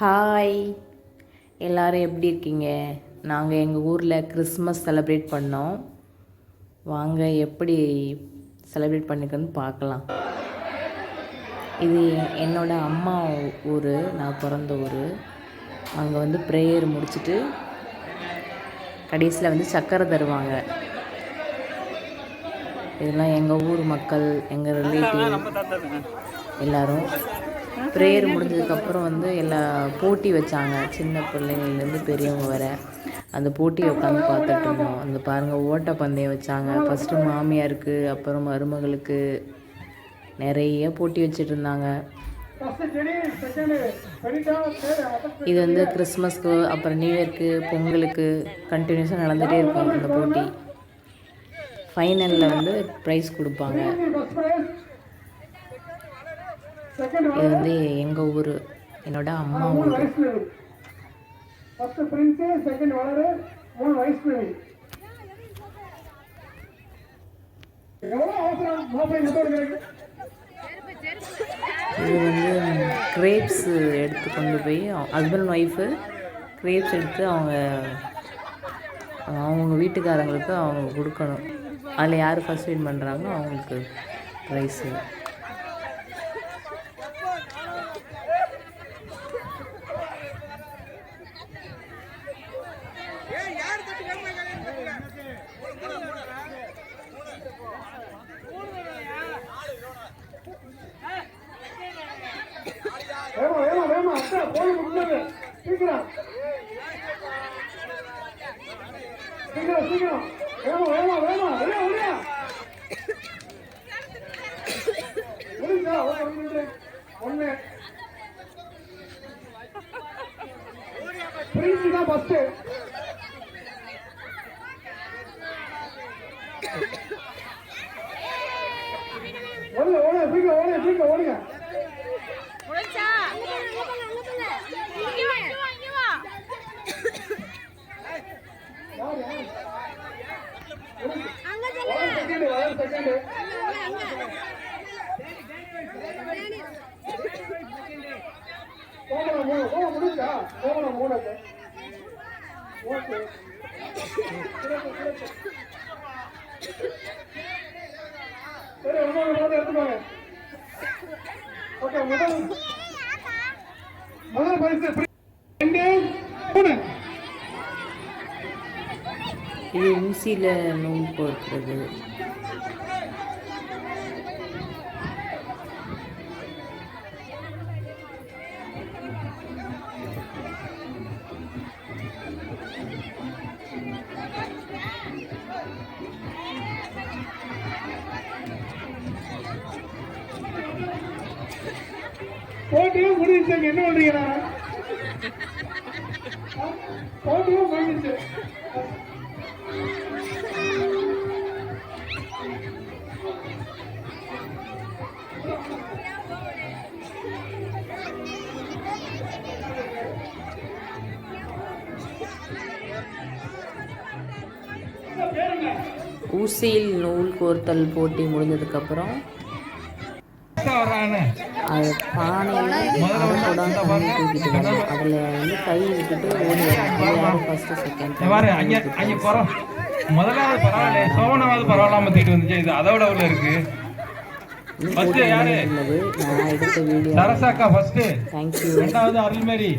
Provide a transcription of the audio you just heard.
Hi எல்லோரும் எப்படி இருக்கீங்க? நாங்கள் எங்கள் ஊரில் கிறிஸ்மஸ் செலப்ரேட் பண்ணோம். வாங்க எப்படி செலிப்ரேட் பண்ணிக்கன்னு பார்க்கலாம். இது என்னோட அம்மா ஊர் நான் பிறந்த ஊர். அங்கே வந்து ப்ரேயர் முடிச்சுட்டு கடைசியில் வந்து சக்கரை தருவாங்க. இதெல்லாம் எங்கள் ஊர் மக்கள் எங்கள் ரிலேட்டிவ் எல்லோரும். ப்ரேயர் முடிஞ்சதுக்கப்புறம் வந்து எல்லா போட்டி வச்சாங்க. சின்ன பிள்ளைங்கள்லேருந்து பெரியவங்க வர. அந்த போட்டியை உட்காந்து பார்த்துட்டு இருந்தோம். அந்த பாருங்கள் ஓட்டப்பந்தயம் வச்சாங்க. ஃபஸ்ட்டு மாமியாருக்கு அப்புறம் மருமகளுக்கு நிறைய போட்டி வச்சுட்டு இருந்தாங்க. இது வந்து கிறிஸ்மஸ்க்கு அப்புறம் நியூ இயர்க்கு பொங்கலுக்கு கண்டினியூஸாக நடந்துகிட்டே இருக்கும் அந்த போட்டி. ஃபைனலில் வந்து ப்ரைஸ் கொடுப்பாங்க. இது வந்து எங்கள் ஊர். என்னோட அம்மா ஊர். ஃபர்ஸ்ட் பிரின்ஸ் செகண்ட் வளரு மூணு வைஸ் பிரிவு எவ்வளோ அவசரம்? மாப்பிள்ளை எத்தோடு இருக்கு இது வந்து கிரேப்ஸ் எடுத்து கொண்டு போய் ஹஸ்பண்ட் ஒய்ஃபு கிரேப்ஸ் எடுத்து அவங்க அவங்க வீட்டுக்காரங்களுக்கு அவங்க கொடுக்கணும். அதில் யார் ஃபர்ஸ்ட் வின் பண்ணுறாங்களோ அவங்களுக்கு ப்ரைஸு சீக்கிரம் சீக்கிரம் சீக்கிரம் வேமா வேமா வேமா வெளியா வெளியா முடிஞ்சா ஒரு ரெண்டு ஒண்ணு பிரின்ஸ் தான் ஃபர்ஸ்ட் ஓடுங்க ஓடுங்க சீக்கிரம் ஓடுங்க சீக்கிரம் ஓடுங்க முடிஞ்சா இங்க வா இங்க வா இங்க வா யார் யார் அங்க ஒரு செகண்ட் ஒரு செகண்ட் கோமணம் மூணு ஓ முடிஞ்சா கோமணம் மூணு ஓகே. சரி ஒன்பது மாதிரி எடுத்துக்கோங்க. ஓகே முதல் முதல் பரிசு ரெண்டு மூணு. இது ஊசியில் நோன்பு இருக்கிறது போட்டியும் முடிஞ்சுங்க என்ன பண்றீங்க போட்டியும் முடிஞ்சிச்சு. ஊசியில் நூல் கோர்த்தல் போட்டி முடிஞ்சதுக்கப்புறம் அது பானையில் தூக்கிட்டு வரணும் அதில் வந்து கை விட்டுட்டு ஓடி செகண்ட் போறோம். முதலாவது பரவாயில்ல சோவனாவது பரவாயில்லாம தூக்கிட்டு வந்துச்சு இது அதை விட உள்ள இருக்கு. ஃபர்ஸ்ட் யாரு? சரசாக்கா ஃபர்ஸ்ட் தேங்க்யூ ரெண்டாவது அருள்மேரி.